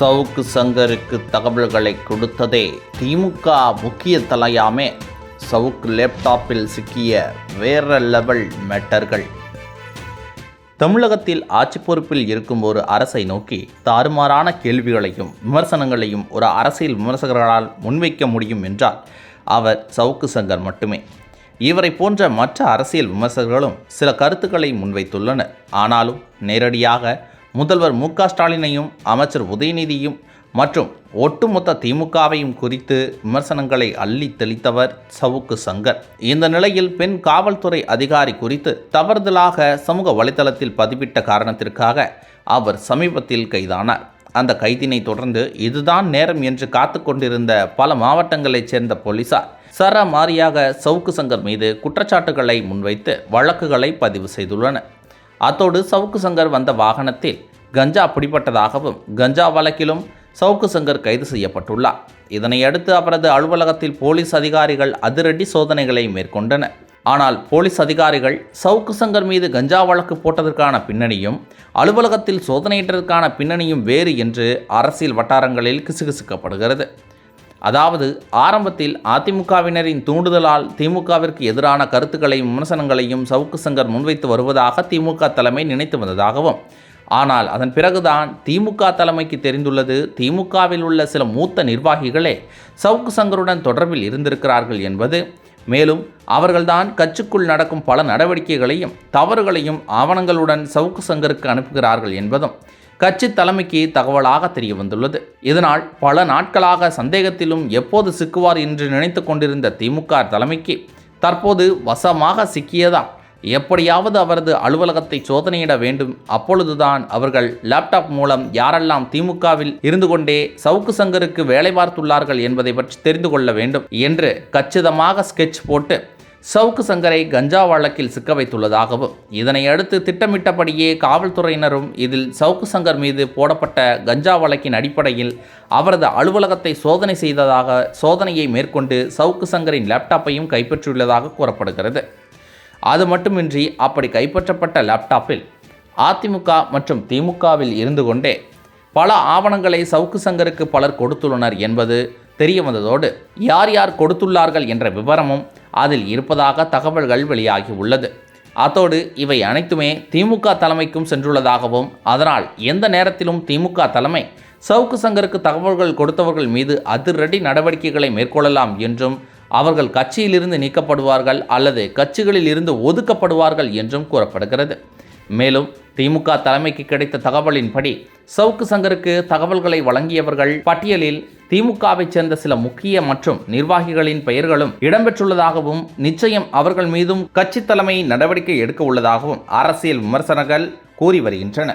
சவுக்கு சங்கருக்கு தகவல்களை கொடுத்ததே திமுக முக்கிய தலையாமே. சவுக்கு லேப்டாப்பில் சிக்கிய வேற லெவல் மேட்டர்கள் தமிழகத்தில் ஆட்சி பொறுப்பில் இருக்கும் ஒரு அரசை நோக்கி தாறுமாறான கேள்விகளையும் விமர்சனங்களையும் ஒரு அரசியல் விமர்சகர்களால் முன்வைக்க முடியும் என்றால் அவர் சவுக்கு சங்கர் மட்டுமே. இவரை போன்ற மற்ற அரசியல் விமர்சகர்களும் சில கருத்துக்களை முன்வைத்துள்ளனர். ஆனாலும் நேரடியாக முதல்வர் மு ஸ்டாலினையும் அமைச்சர் உதயநிதியும் மற்றும் ஒட்டுமொத்த திமுகவையும் குறித்து விமர்சனங்களை அள்ளி தெளித்தவர் சவுக்கு சங்கர். இந்த நிலையில் பெண் காவல்துறை அதிகாரி குறித்து தவறுதலாக சமூக வலைதளத்தில் பதிவிட்ட காரணத்திற்காக அவர் சமீபத்தில் கைதானார். அந்த கைதினை தொடர்ந்து இதுதான் நேரம் என்று காத்து கொண்டிருந்த பல மாவட்டங்களைச் சேர்ந்த போலீசார் சரமாரியாக சவுக்கு சங்கர் மீது குற்றச்சாட்டுகளை முன்வைத்து வழக்குகளை பதிவு செய்துள்ளனர். அத்தோடு சவுக்கு சங்கர் வந்த வாகனத்தில் கஞ்சா பிடிபட்டதாகவும் கஞ்சா வழக்கிலும் சவுக்கு சங்கர் கைது செய்யப்பட்டுள்ளார். இதனையடுத்து அவரது அலுவலகத்தில் போலீஸ் அதிகாரிகள் அதிரடி சோதனைகளை மேற்கொண்டனர். ஆனால் போலீஸ் அதிகாரிகள் சவுக்கு சங்கர் மீது கஞ்சா வழக்கு போட்டதற்கான பின்னணியும் அலுவலகத்தில் சோதனையிட்டதற்கான பின்னணியும் வேறு என்று அரசியல் வட்டாரங்களில் கிசுகிசுக்கப்படுகிறது. அதாவது ஆரம்பத்தில் அதிமுகவினரின் தூண்டுதலால் திமுகவிற்கு எதிரான கருத்துக்களையும் விமர்சனங்களையும் சவுக்கு சங்கர் முன்வைத்து வருவதாக திமுக தலைமை நினைத்து வந்ததாகவும் ஆனால் அதன் பிறகுதான் திமுக தலைமைக்கு தெரிந்துள்ளது. திமுகவில் உள்ள சில மூத்த நிர்வாகிகளே சவுக்கு சங்கருடன் தொடர்பில் இருந்திருக்கிறார்கள் என்பது. மேலும் அவர்கள்தான் கட்சிக்குள் நடக்கும் பல நடவடிக்கைகளையும் தவறுகளையும் ஆவணங்களுடன் சவுக்கு சங்கருக்கு அனுப்புகிறார்கள் என்பதும் கட்சி தலைமைக்கு தகவலாக தெரிய வந்துள்ளது இதனால் பல நாட்களாக சந்தேகத்திலும் எப்போது சிக்குவார் என்று நினைத்து கொண்டிருந்த திமுக தலைமைக்கு தற்போது வசமாக சிக்கியதா எப்படியாவது அவரது அலுவலகத்தை சோதனையிட வேண்டும். அப்பொழுதுதான் அவர்கள் லேப்டாப் மூலம் யாரெல்லாம் திமுகவில் இருந்து கொண்டே சவுக்கு சங்கருக்கு வேலை பார்த்துள்ளார்கள் என்பதை பற்றி தெரிந்து கொள்ள வேண்டும் என்று கச்சிதமாக ஸ்கெட்ச் போட்டு சவுக்கு சங்கரை கஞ்சா வழக்கில் சிக்க வைத்துள்ளதாகவும் இதனை அடுத்து திட்டமிட்டபடியே காவல்துறையினரும் இதில் சவுக்கு சங்கர் மீது போடப்பட்ட கஞ்சா வழக்கின் அடிப்படையில் அவரது அலுவலகத்தை சோதனை செய்ததாக சோதனையை மேற்கொண்டு சவுக்கு சங்கரின் லேப்டாப்பையும் கைப்பற்றியுள்ளதாக கூறப்படுகிறது. அது மட்டுமின்றி அப்படி கைப்பற்றப்பட்ட லேப்டாப்பில் அதிமுக மற்றும் திமுகவில் இருந்து கொண்டே பல ஆவணங்களை சவுக்கு சங்கருக்கு பலர் கொடுத்துள்ளனர் என்பது தெரிய வந்ததோடு யார் யார் கொடுத்துள்ளார்கள் என்ற விவரமும் அதில் இருப்பதாக தகவல்கள் வெளியாகி உள்ளது. அத்தோடு இவை அனைத்துமே திமுக தலைமைக்கும் சென்றுள்ளதாகவும் அதனால் எந்த நேரத்திலும் திமுக தலைமை சவுக்கு சங்கருக்கு தகவல்கள் கொடுத்தவர்கள் மீது அதிரடி நடவடிக்கைகளை மேற்கொள்ளலாம் என்றும் அவர்கள் கட்சியிலிருந்து நீக்கப்படுவார்கள் அல்லது கட்சிகளில் இருந்து ஒதுக்கப்படுவார்கள் என்றும் கூறப்படுகிறது. மேலும் திமுக தலைமைக்கு கிடைத்த தகவலின்படி சவுக்கு சங்கருக்கு தகவல்களை வழங்கியவர்கள் பட்டியலில் திமுகவைச் சேர்ந்த சில முக்கிய மற்றும் நிர்வாகிகளின் பெயர்களும் இடம்பெற்றுள்ளதாகவும் நிச்சயம் அவர்கள் மீதும் கட்சி தலைமை நடவடிக்கை எடுக்க உள்ளதாகவும் அரசியல் விமர்சனங்கள் கூறி வருகின்றன